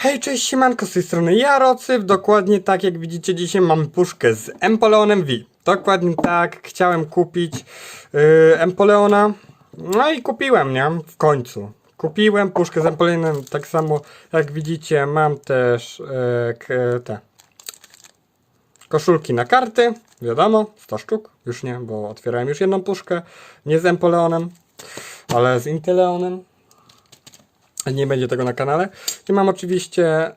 Hej, cześć, siemanko, z tej strony Jarocyw, dokładnie tak jak widzicie dzisiaj mam puszkę z Empoleonem V. Dokładnie tak, chciałem kupić yy, Empoleona, no i kupiłem, nie? W końcu. Kupiłem puszkę z Empoleonem, tak samo jak widzicie mam też yy, te koszulki na karty, wiadomo, 100 sztuk, już nie, bo otwierałem już jedną puszkę, nie z Empoleonem, ale z Inteleonem. Nie będzie tego na kanale. I mam oczywiście,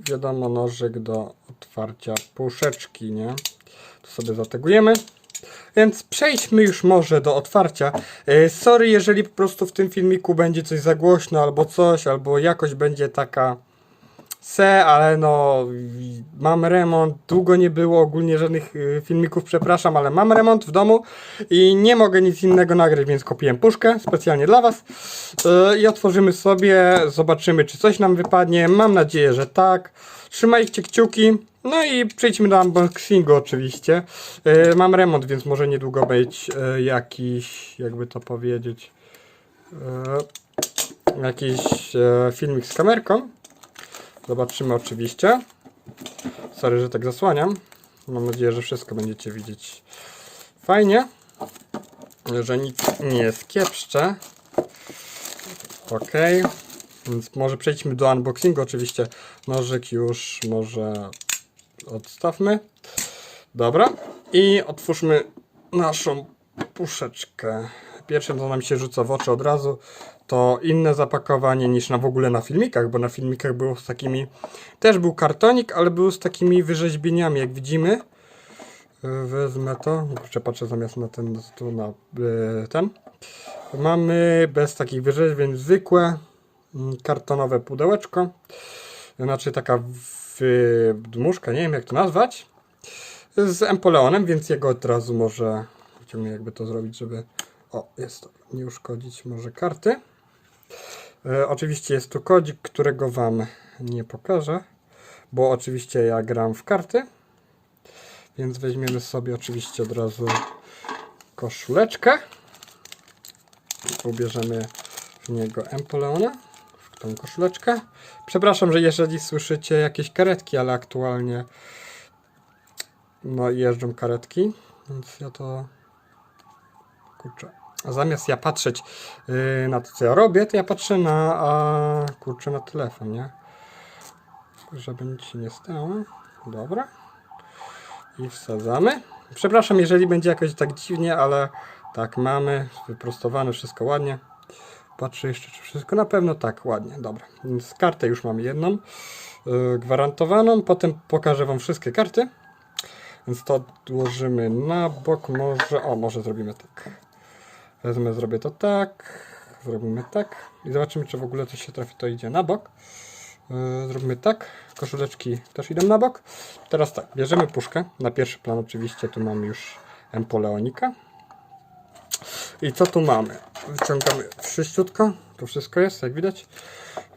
wiadomo, nożyk do otwarcia puszeczki, nie? To sobie zategujemy. Więc przejdźmy już może do otwarcia. Yy, sorry, jeżeli po prostu w tym filmiku będzie coś za głośno, albo coś, albo jakoś będzie taka se, ale no mam remont, długo nie było ogólnie żadnych y, filmików, przepraszam, ale mam remont w domu i nie mogę nic innego nagrać, więc kupiłem puszkę specjalnie dla Was Y, i otworzymy sobie, zobaczymy czy coś nam wypadnie, mam nadzieję, że tak. Trzymajcie kciuki, no i przejdźmy do unboxingu oczywiście. Y, Mam remont, więc może niedługo być jakiś, jakby to powiedzieć, jakiś filmik z kamerką. Zobaczymy oczywiście. Sorry, że tak zasłaniam. Mam nadzieję, że wszystko będziecie widzieć fajnie. Że nic nie jest kiepszcze. Ok. Więc może przejdźmy do unboxingu. Oczywiście nożyk już może odstawmy. Dobra. I otwórzmy naszą puszeczkę. Pierwsze, co nam się rzuca w oczy od razu, to inne zapakowanie niż na w ogóle na filmikach, bo na filmikach było z takimi, też był kartonik, ale był z takimi wyrzeźbieniami, jak widzimy. Y, Wezmę to, kurczę, patrzę zamiast na ten, tu na y, ten. Mamy bez takich wyrzeźbień zwykłe mm, kartonowe pudełeczko. Znaczy taka wydmuszka, nie wiem jak to nazwać. Z Empoleonem, więc jego od razu może wyciągnę jakby to zrobić, żeby o, jest to, nie uszkodzić może karty. E, oczywiście jest tu kodzik, którego Wam nie pokażę, bo oczywiście ja gram w karty. Więc weźmiemy sobie oczywiście od razu koszuleczkę. Ubierzemy w niego Empoleona, w tą koszuleczkę. Przepraszam, że jeżeli słyszycie jakieś karetki, ale aktualnie no jeżdżą karetki, więc ja to kurczę. Zamiast ja patrzeć yy, na to, co ja robię, to ja patrzę na, a, kurczę, na telefon, nie? Żeby nic się nie stało. Dobra. I wsadzamy. Przepraszam, jeżeli będzie jakoś tak dziwnie, ale tak mamy. Wyprostowane, wszystko ładnie. Patrzę jeszcze, czy wszystko na pewno tak, ładnie. Dobra. Więc kartę już mamy jedną. Yy, gwarantowaną. Potem pokażę Wam wszystkie karty. Więc to odłożymy na bok. Może, o, może zrobimy tak. Wezmę, zrobię to tak. Zrobimy tak. I zobaczymy, czy w ogóle coś się trafi. To idzie na bok. Yy, Zrobimy tak. Koszuleczki też idą na bok. Teraz tak, bierzemy puszkę. Na pierwszy plan oczywiście tu mamy już Empoleonika. I co tu mamy? Wyciągamy wszyściutko. Tu wszystko jest, jak widać.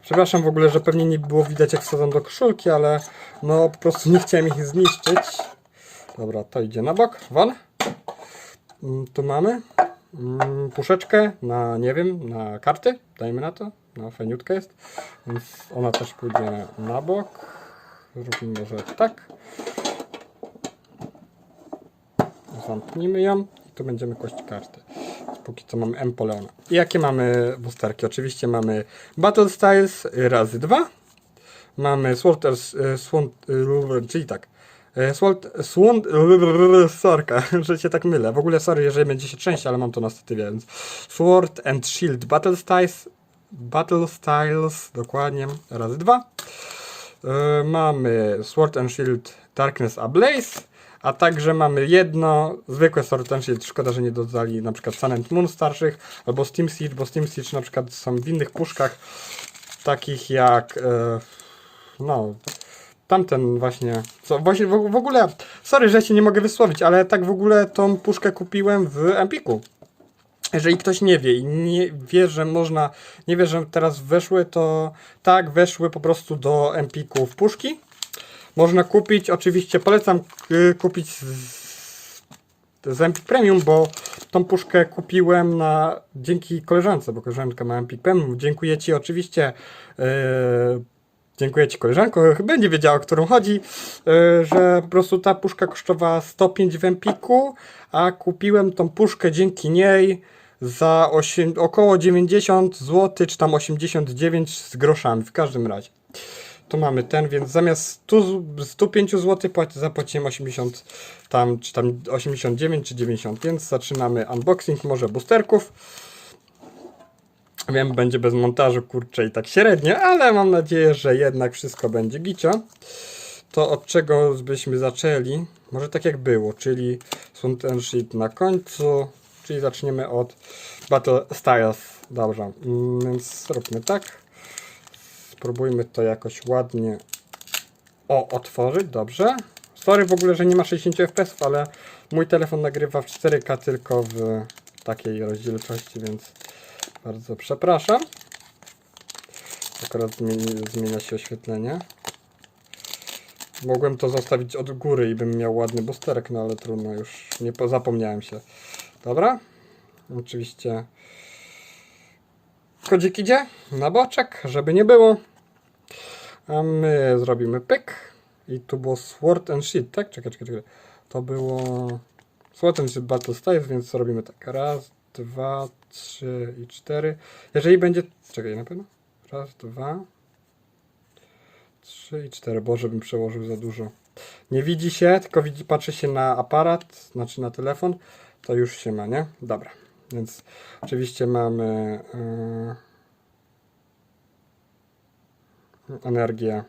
Przepraszam w ogóle, że pewnie nie było widać jak wsadzam do koszulki, ale no po prostu nie chciałem ich zniszczyć. Dobra, to idzie na bok. Won. Mm, Tu mamy puszeczkę na, nie wiem, na karty. Dajmy na to. No, fajniutka jest. Więc ona też pójdzie na bok. Zrobimy może tak. Zamknijmy ją i tu będziemy kłaść karty. Póki co mamy Empoleona. I jakie mamy boosterki? Oczywiście mamy Battle Styles razy dwa. Mamy Sword, e, Sword, e, czyli tak. E, Sword, Sword, sorka, że się tak mylę. W ogóle sorry, jeżeli będzie się trzęść, ale mam to na statywie, więc Sword and Shield Battle Styles, Battle Styles, dokładnie, razy dwa. E, Mamy Sword and Shield Darkness Ablaze, a także mamy jedno zwykłe Sword and Shield. Szkoda, że nie dodali na przykład Sun and Moon starszych, albo Steam Siege, bo Steam Siege na przykład są w innych puszkach, takich jak e, no, tamten właśnie, co właśnie w, w ogóle, sorry, że się nie mogę wysłowić, ale tak w ogóle tą puszkę kupiłem w Empiku. Jeżeli ktoś nie wie i nie wie, że można, nie wie, że teraz weszły, to tak, weszły po prostu do Empiku w puszki. Można kupić, oczywiście polecam y, kupić z, z Empik Premium, bo tą puszkę kupiłem na, dzięki koleżance, bo koleżanka ma Empik Premium. Dziękuję Ci oczywiście. Yy, Dziękuję Ci koleżanko, będzie wiedziała o którą chodzi, yy, że po prostu ta puszka kosztowała 105 w Empiku, a kupiłem tą puszkę dzięki niej za 8, około 90 zł, czy tam 89 z groszami, w każdym razie. Tu mamy ten, więc zamiast 100, z- 105 zł płaci, zapłaciłem 80 tam, czy tam 89 czy 90, więc zaczynamy unboxing może boosterków. Wiem, będzie bez montażu, kurczę i tak średnio, ale mam nadzieję, że jednak wszystko będzie gicio. To od czego byśmy zaczęli? Może tak jak było, czyli ten sheet na końcu, czyli zaczniemy od Battle Styles. Dobrze, mm, więc zróbmy tak. Spróbujmy to jakoś ładnie o, otworzyć, dobrze. Sorry w ogóle, że nie ma 60 fps, ale mój telefon nagrywa w 4K tylko w takiej rozdzielczości, więc bardzo przepraszam. Akurat zmieni, zmienia się oświetlenie. Mogłem to zostawić od góry i bym miał ładny boosterek, no ale trudno, już nie po, zapomniałem się. Dobra. Oczywiście kodzik idzie na boczek, żeby nie było. A my zrobimy pyk. I tu było Sword and Shield, tak? Czekaj, czekaj, czekaj. To było Sword and Shield Battle Styles, więc robimy tak. Raz, dwa, trzy i cztery. Jeżeli będzie... Czekaj, na pewno? Raz, dwa, trzy i cztery. Boże, bym przełożył za dużo. Nie widzi się, tylko widzi, patrzy się na aparat, znaczy na telefon, to już się ma, nie? Dobra. Więc oczywiście mamy yy, energię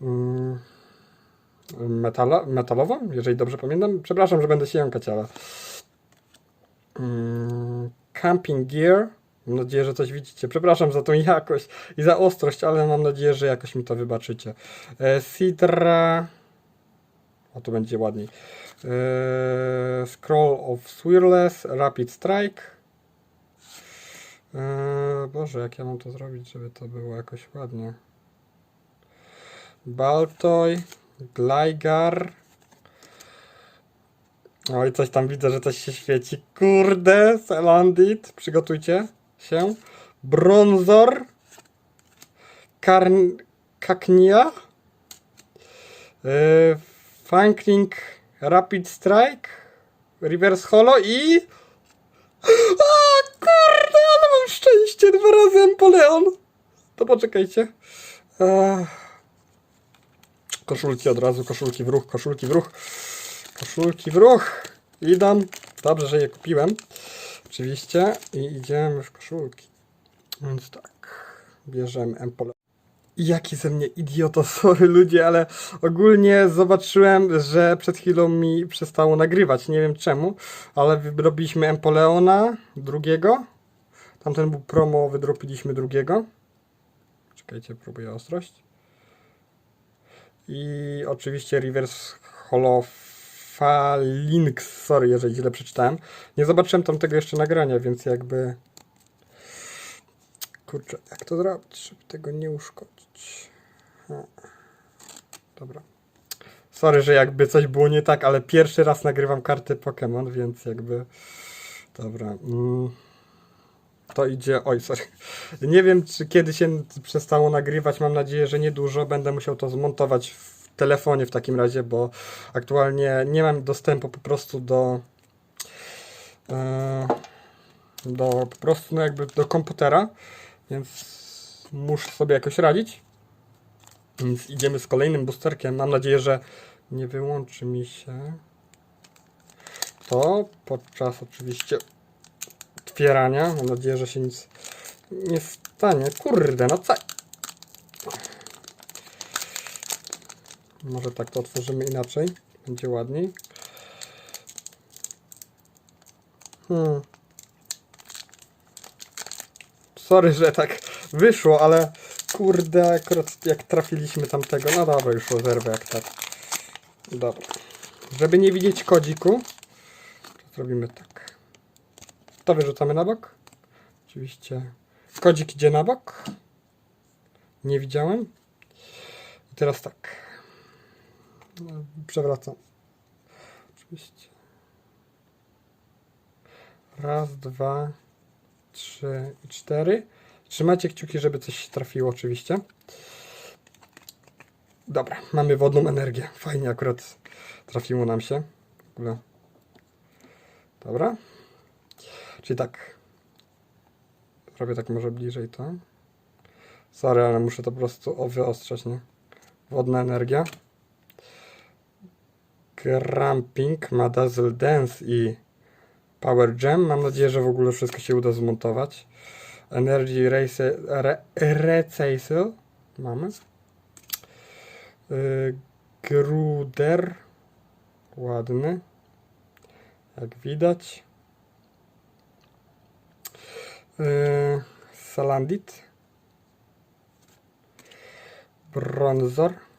yy, metalową, jeżeli dobrze pamiętam. Przepraszam, że będę się jąkać, ale camping gear. Mam nadzieję, że coś widzicie. Przepraszam za tą jakość i za ostrość, ale mam nadzieję, że jakoś mi to wybaczycie. E, Sidra. O, tu będzie ładniej. E, Scroll of Swirless, Rapid Strike. E, Boże, jak ja mam to zrobić, żeby to było jakoś ładnie. Baltoy, Gligar. Oj, coś tam widzę, że coś się świeci. Kurde, Salandit, przygotujcie się. Bronzor. Karn... Kaknia. Yy, Funkling Rapid Strike. Reverse Holo i... A, kurde, ale mam szczęście. Dwa razy Empoleon. To poczekajcie. Ech. Koszulki od razu, koszulki w ruch, koszulki w ruch. Koszulki w ruch. Idą. Dobrze, że je kupiłem. Oczywiście. I idziemy w koszulki. Więc tak. Bierzemy Empole. Jaki ze mnie idioto, sorry ludzie, ale ogólnie zobaczyłem, że przed chwilą mi przestało nagrywać. Nie wiem czemu, ale wyrobiliśmy Empoleona drugiego. Tamten był promo, wydropiliśmy drugiego. Czekajcie, próbuję ostrość. I oczywiście Reverse Holofalinx, sorry, jeżeli źle przeczytałem. Nie zobaczyłem tamtego jeszcze nagrania, więc jakby... Kurczę, jak to zrobić, żeby tego nie uszkodzić? O. Dobra. Sorry, że jakby coś było nie tak, ale pierwszy raz nagrywam karty Pokémon, więc jakby... Dobra. Mm. To idzie. Oj, sorry. Nie wiem, czy kiedy się przestało nagrywać. Mam nadzieję, że niedużo. Będę musiał to zmontować w telefonie w takim razie, bo aktualnie nie mam dostępu po prostu do. e, do po prostu, no jakby do komputera, więc muszę sobie jakoś radzić. Więc idziemy z kolejnym boosterkiem. Mam nadzieję, że nie wyłączy mi się to podczas oczywiście otwierania. Mam nadzieję, że się nic nie stanie. Kurde, no co? Może tak to otworzymy inaczej. Będzie ładniej. Hmm. Sorry, że tak wyszło, ale kurde, jak trafiliśmy tamtego. No dobra, już rozerwę jak tak. Dobra. Żeby nie widzieć kodziku, to zrobimy tak. To wyrzucamy na bok. Oczywiście kodzik idzie na bok. Nie widziałem. I teraz tak. No, Przewracam. Oczywiście. Raz, dwa, trzy i cztery. Trzymajcie kciuki, żeby coś trafiło oczywiście. Dobra, mamy wodną energię. Fajnie akurat trafiło nam się. Dobra. Czyli tak. Robię tak może bliżej to. Sorry, ale muszę to po prostu wyostrzać, nie? Wodna energia. Cramping ma Dazzle Dance i Power Jam. Mam nadzieję, że w ogóle wszystko się uda zmontować. Energy Race, re, Recasil mamy. Y, Gruder. Ładny. Jak widać. Y, Salandit. Bronzor.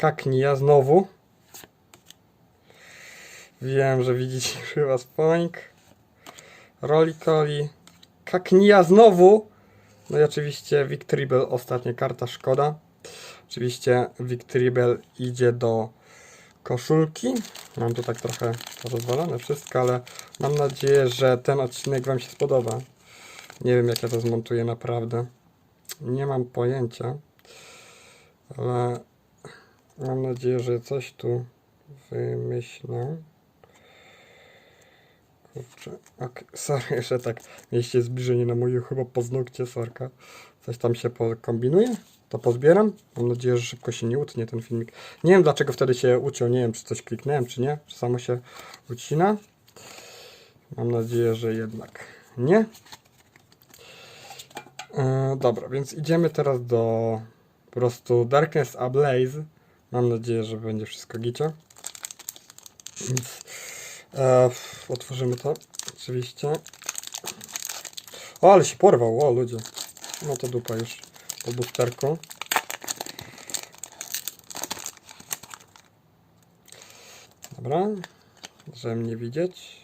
Kaknia znowu. Wiem, że widzicie chyba spoink. Rolikoli. Kaknia znowu. No i oczywiście Victoribel, ostatnia karta, szkoda. Oczywiście Victoribel idzie do koszulki. Mam tu tak trochę rozwalone wszystko, ale mam nadzieję, że ten odcinek Wam się spodoba. Nie wiem, jak ja to zmontuję naprawdę. Nie mam pojęcia, ale mam nadzieję, że coś tu wymyślę. Kurczę, ok, sorry, jeszcze tak mieliście zbliżenie na moje chyba paznokcie, sorka. Coś tam się kombinuje, to pozbieram. Mam nadzieję, że szybko się nie utnie ten filmik. Nie wiem dlaczego wtedy się uciął, nie wiem czy coś kliknąłem, czy nie, czy samo się ucina. Mam nadzieję, że jednak nie. E, dobra, więc idziemy teraz do po prostu Darkness Ablaze. Mam nadzieję, że będzie wszystko gicie. Więc e, otworzymy to, oczywiście. O, ale się porwał, o ludzie. No to dupa już po boosterku. Dobra, żeby mnie widzieć.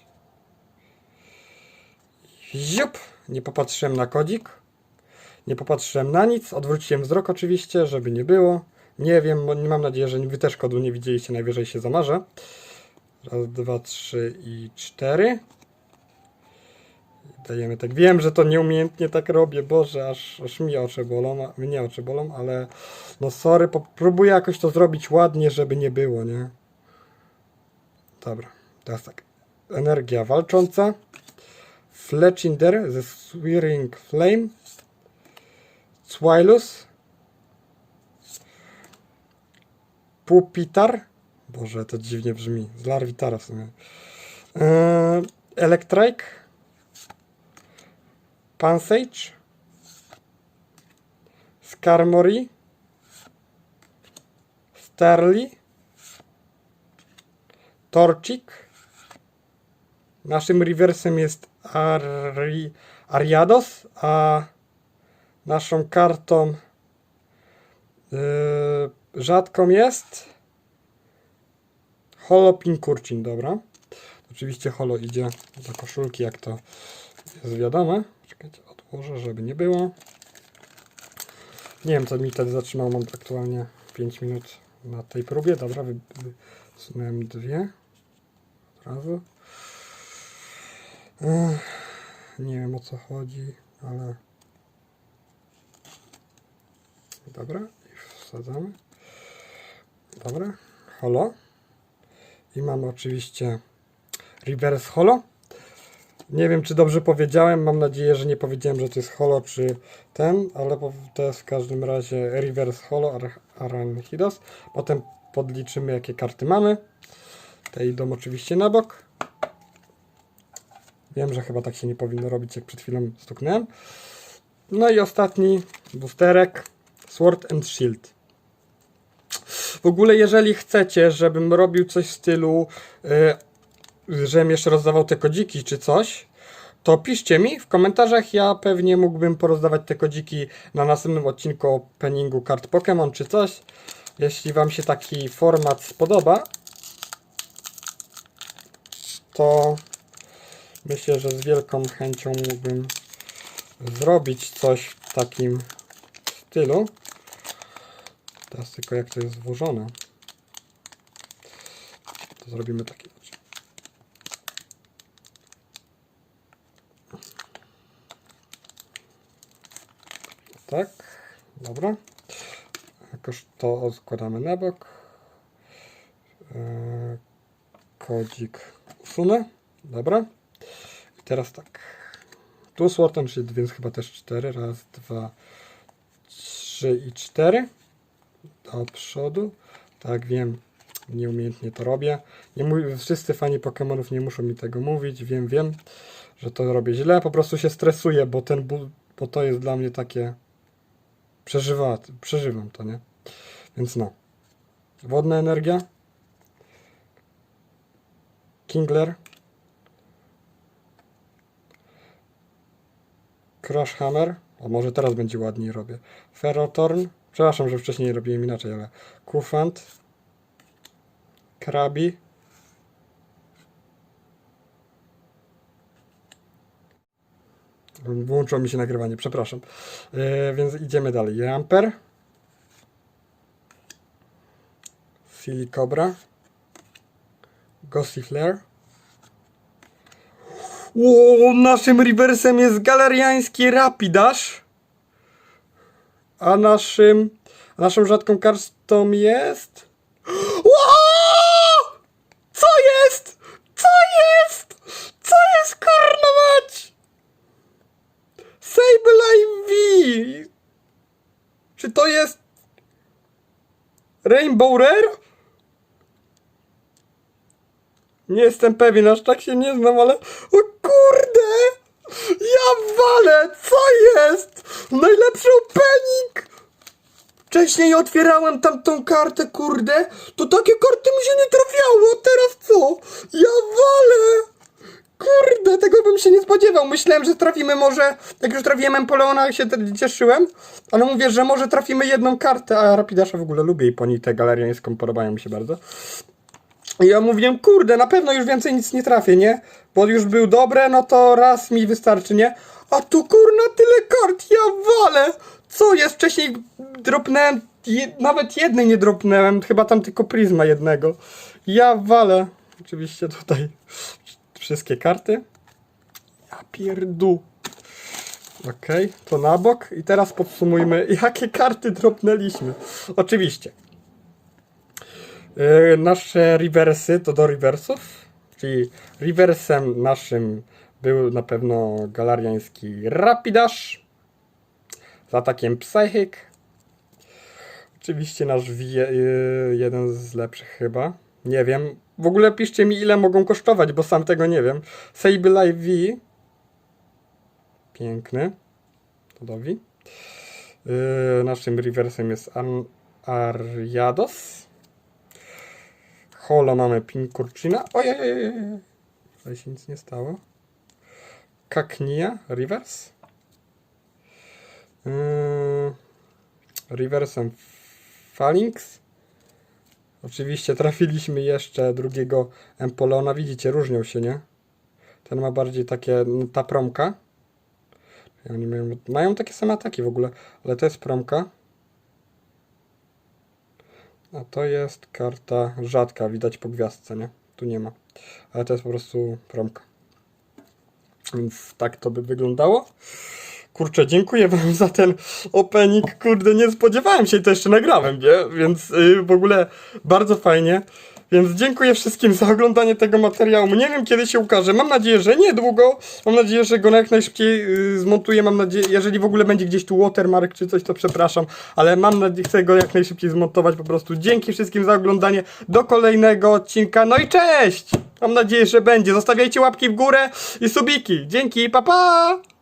Ziup! Nie popatrzyłem na kodzik. Nie popatrzyłem na nic. Odwróciłem wzrok oczywiście, żeby nie było. Nie wiem, bo mam nadzieję, że wy też kodu nie widzieliście. Najwyżej się zamarzę. Raz, dwa, trzy i cztery. Dajemy tak. Wiem, że to nieumiejętnie tak robię. Boże, aż, aż mi oczy bolą. Mnie oczy bolą, ale no sorry, próbuję jakoś to zrobić ładnie, żeby nie było, nie? Dobra, teraz tak. Energia walcząca. Fletchinder ze Swearing Flame. Swilus. Pupitar. Boże, to dziwnie brzmi. Z Larvitara w sumie. Eee, Electrike. Pansage. Skarmory. Starly. Torcik. Naszym rewersem jest Ari, Ariados, a naszą kartą yy, rzadką jest Holo Pinkurcin, dobra. Oczywiście holo idzie do koszulki, jak to jest wiadome. Czekajcie, odłożę, żeby nie było. Nie wiem, co mi wtedy zatrzymało. Mam aktualnie 5 minut na tej próbie. Dobra, wy- wysunąłem dwie od razu. Nie wiem o co chodzi, ale. Dobra, wsadzamy. Dobra, holo. I mamy oczywiście reverse holo. Nie wiem, czy dobrze powiedziałem. Mam nadzieję, że nie powiedziałem, że to jest holo, czy ten, ale to jest w każdym razie reverse holo Ar- Aranhidos. Potem podliczymy, jakie karty mamy. Te idą oczywiście na bok. Wiem, że chyba tak się nie powinno robić, jak przed chwilą stuknąłem. No i ostatni boosterek Sword and Shield. W ogóle, jeżeli chcecie, żebym robił coś w stylu, y, żebym jeszcze rozdawał te kodziki czy coś, to piszcie mi w komentarzach. Ja pewnie mógłbym porozdawać te kodziki na następnym odcinku o penningu kart Pokémon czy coś. Jeśli Wam się taki format spodoba, to myślę, że z wielką chęcią mógłbym zrobić coś w takim stylu. Teraz tylko jak to jest włożone. To zrobimy takie. tak. Dobra. Jakoś to odkładamy na bok. Eee, kodzik usunę. Dobra. I teraz tak. Tu swortem, czyli więc chyba też cztery. Raz, dwa, trzy i cztery. Do przodu. Tak, wiem. Nieumiejętnie to robię. Nie wszyscy fani Pokémonów nie muszą mi tego mówić. Wiem, wiem, że to robię źle. Po prostu się stresuję, bo ten bo to jest dla mnie takie. Przeżywa, przeżywam to, nie? Więc no. Wodna energia. Kingler. Crash Hammer. O, może teraz będzie ładniej robię. Ferrotorn. Przepraszam, że wcześniej robiłem inaczej, ale Kufant. Krabi. Włączyło mi się nagrywanie, przepraszam. Yy, więc idziemy dalej. Ramper. Silly Cobra. Ghostly Flare. O, naszym reversem jest galeriański Rapidash. A naszym, a naszą rzadką kartą jest... Co jest? Co jest? Co jest kurna mać? Sableye V! Czy to jest... Rainbow Rare? Nie jestem pewien, aż tak się nie znam, ale... O kurde! Ja walę! Co jest? Najlepszy opening! Wcześniej otwierałem tamtą kartę, kurde, to takie karty mi się nie trafiały, a teraz co? Ja walę! Kurde, tego bym się nie spodziewał. Myślałem, że trafimy może, jak już trafiłem Empoleona, się cieszyłem, ale mówię, że może trafimy jedną kartę, a Rapidasza w ogóle lubię i po niej tę galeriańską podobają mi się bardzo. I ja mówiłem, kurde, na pewno już więcej nic nie trafię, nie? Bo już był dobre, no to raz mi wystarczy, nie? A tu kurna tyle kart, ja walę! Co jest? Wcześniej dropnąłem, je, nawet jednej nie dropnąłem, chyba tam tylko Prisma jednego. Ja walę. Oczywiście tutaj wszystkie karty. Ja pierdu. Okej, to na bok. I teraz podsumujmy, jakie karty dropnęliśmy. Oczywiście. Yy, nasze reversy to do reversów, czyli reversem naszym był na pewno galariański Rapidash z atakiem Psychic. Oczywiście nasz V, yy, jeden z lepszych chyba. Nie wiem. W ogóle piszcie mi ile mogą kosztować, bo sam tego nie wiem. Sableye V. Piękny. To do V. Yy, naszym reversem jest Ariados. Holo mamy Pinkurcina. Ojej, tutaj się nic nie stało. Kaknia, reverse. Yy, reversem Phalanx. Oczywiście trafiliśmy jeszcze drugiego Empolona. Widzicie, różnią się, nie? Ten ma bardziej takie, no, ta promka. Oni mają, mają takie same ataki w ogóle, ale to jest promka. A to jest karta rzadka, widać po gwiazdce, nie? Tu nie ma. Ale to jest po prostu promka. Więc tak to by wyglądało. Kurczę, dziękuję wam za ten opening. Kurde, nie spodziewałem się i to jeszcze nagrałem, nie? Więc yy, w ogóle bardzo fajnie. Więc dziękuję wszystkim za oglądanie tego materiału. Nie wiem kiedy się ukaże. Mam nadzieję, że niedługo. Mam nadzieję, że go jak najszybciej yy, zmontuję. Mam nadzieję, jeżeli w ogóle będzie gdzieś tu watermark czy coś, to przepraszam. Ale mam nadzieję, chcę go jak najszybciej zmontować po prostu. Dzięki wszystkim za oglądanie. Do kolejnego odcinka. No i cześć! Mam nadzieję, że będzie. Zostawiajcie łapki w górę i subiki. Dzięki, pa pa!